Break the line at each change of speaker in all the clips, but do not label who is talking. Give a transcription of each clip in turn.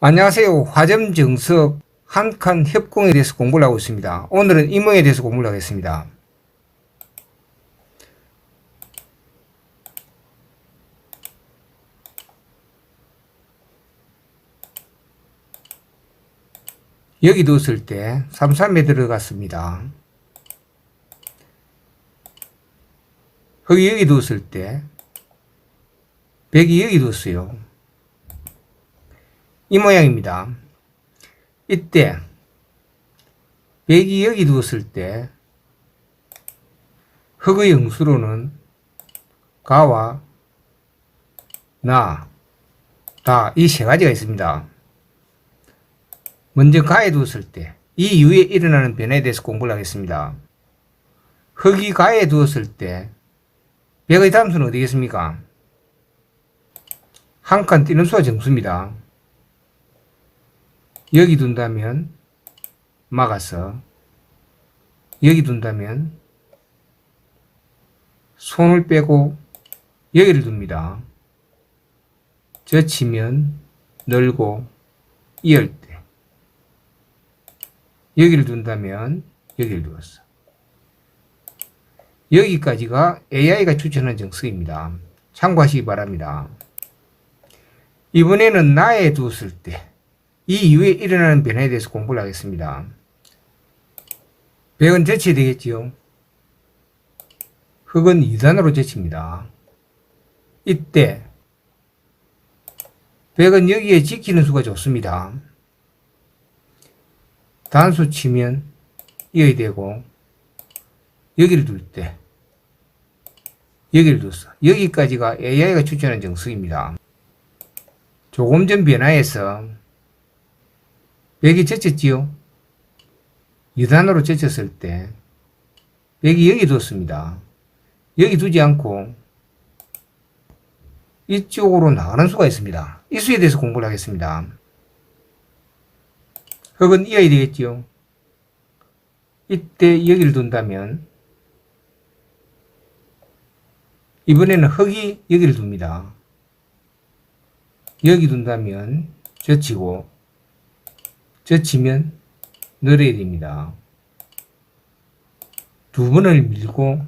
안녕하세요. 화점 정석 한 칸 협공에 대해서 공부를 하고 있습니다. 오늘은 임무에 대해서 공부를 하겠습니다. 여기 뒀을 때 33에 들어갔습니다. 여기 여기 뒀을 때 100이 여기 뒀어요. 이 모양입니다. 이때 100이 여기 두었을 때 흑의 영수로는 가와 나, 다 이 세 가지가 있습니다. 먼저 가에 두었을 때 이 이후에 일어나는 변화에 대해서 공부를 하겠습니다. 흑이 가에 두었을 때 100의 담수는 어디겠습니까? 한 칸 뛰는 수와 정수입니다. 여기 둔다면 막아서 여기 둔다면 손을 빼고 여기를 둡니다. 젖히면 늘고 이을 때 여기를 둔다면 여기를 두었어. 여기까지가 AI가 추천한 정석입니다. 참고하시기 바랍니다. 이번에는 나에 두었을 때 이 이후에 일어나는 변화에 대해서 공부를 하겠습니다. 백은 제치 되겠지요. 흑은 2단으로 제칩니다. 이때 백은 여기에 지키는 수가 좋습니다. 단수 치면 이어야 되고 여기를 둘 때 여기를 뒀어. 여기까지가 AI가 추천한 정석입니다. 조금 전 변화에서 백이 제쳤지요? 2단으로 제쳤을 때 백이 여기 뒀습니다. 여기 두지 않고 이쪽으로 나가는 수가 있습니다. 이 수에 대해서 공부를 하겠습니다. 흑은 이어야 되겠지요? 이때 여기를 둔다면 이번에는 흑이 여기를 둡니다. 여기 둔다면 젖히고 젖히면 늘어야 됩니다. 두 번을 밀고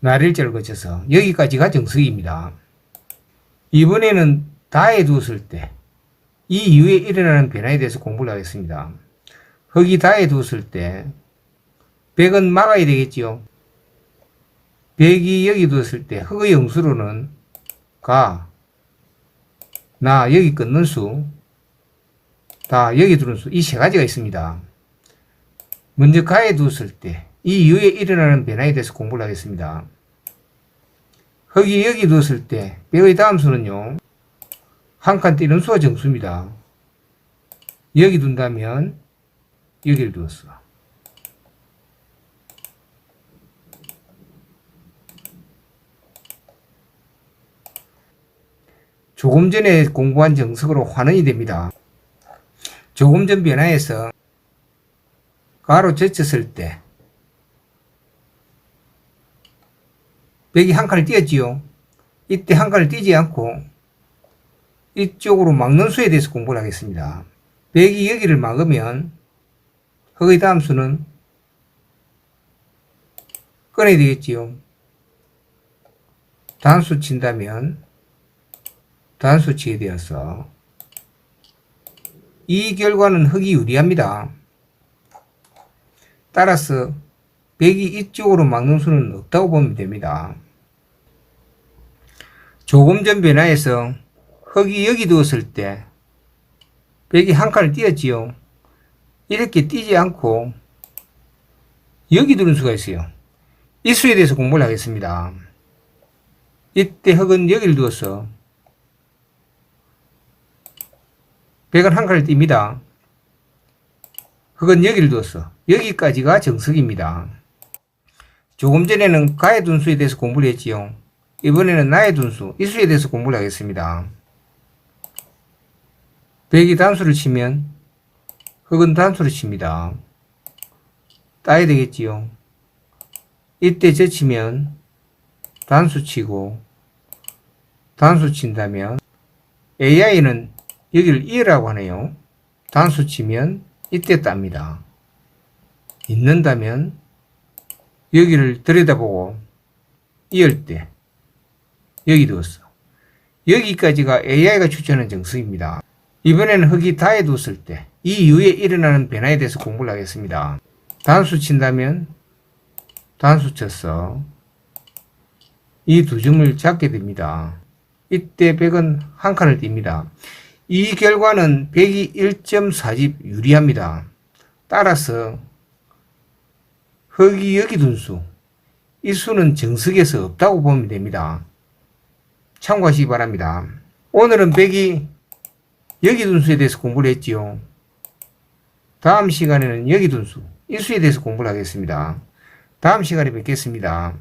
나릴자를 거쳐서 여기까지가 정석입니다. 이번에는 다에 두었을 때 이 이후에 일어나는 변화에 대해서 공부를 하겠습니다. 흑이 다에 두었을 때 백은 막아야 되겠지요. 백이 여기 두었을 때 흑의 영수로는 가, 나 여기 끊는 수, 다 여기 두는 수, 이세 가지가 있습니다. 먼저 가에 두었을 때, 이 이후에 일어나는 변화에 대해서 공부를 하겠습니다. 흑이 여기 두었을 때, 백의 다음 수는요, 한 칸 뛰는 수와 정수입니다. 여기 둔다면, 여기를 두었어. 조금 전에 공부한 정석으로 환원이 됩니다. 조금 전 변화에서 가로 제쳤을 때 백이 한 칸을 띄었지요. 이때 한 칸을 띄지 않고 이쪽으로 막는 수에 대해서 공부를 하겠습니다. 백이 여기를 막으면 흑의 다음 수는 꺼내야 되겠지요. 단수 친다면 단수 치게 되어서 이 결과는 흑이 유리합니다. 따라서 백이 이쪽으로 막는 수는 없다고 보면 됩니다. 조금 전 변화에서 흑이 여기 두었을 때 백이 한 칸을 띄었지요. 이렇게 띄지 않고 여기 두는 수가 있어요. 이 수에 대해서 공부를 하겠습니다. 이때 흑은 여기를 두어서 백은 한 칸을 띱니다. 흑은 여기를 두었어. 여기까지가 정석입니다. 조금 전에는 가의 둔수에 대해서 공부를 했지요. 이번에는 나의 둔수, 이 수에 대해서 공부를 하겠습니다. 백이 단수를 치면 흑은 단수를 칩니다. 따야 되겠지요. 이때 제치면 단수 치고 단수 친다면 AI는 여기를 2라고 하네요. 단수 치면 이때 땁니다. 있는다면 여기를 들여다보고 이을 때 여기 두었어. 여기까지가 AI가 추천하는 정수입니다. 이번에는 흙이 다해 뒀을 때 이 이후에 일어나는 변화에 대해서 공부를 하겠습니다. 단수 친다면 단수 쳤어. 이두 점을 잡게 됩니다. 이때 100은 한 칸을 띱니다. 이 결과는 100이 1.4집 유리합니다. 따라서 흙이 여기 둔 수, 이 수는 정석에서 없다고 보면 됩니다. 참고하시기 바랍니다. 오늘은 100이 여기 둔 수에 대해서 공부를 했지요. 다음 시간에는 여기 둔 수, 이 수에 대해서 공부를 하겠습니다. 다음 시간에 뵙겠습니다.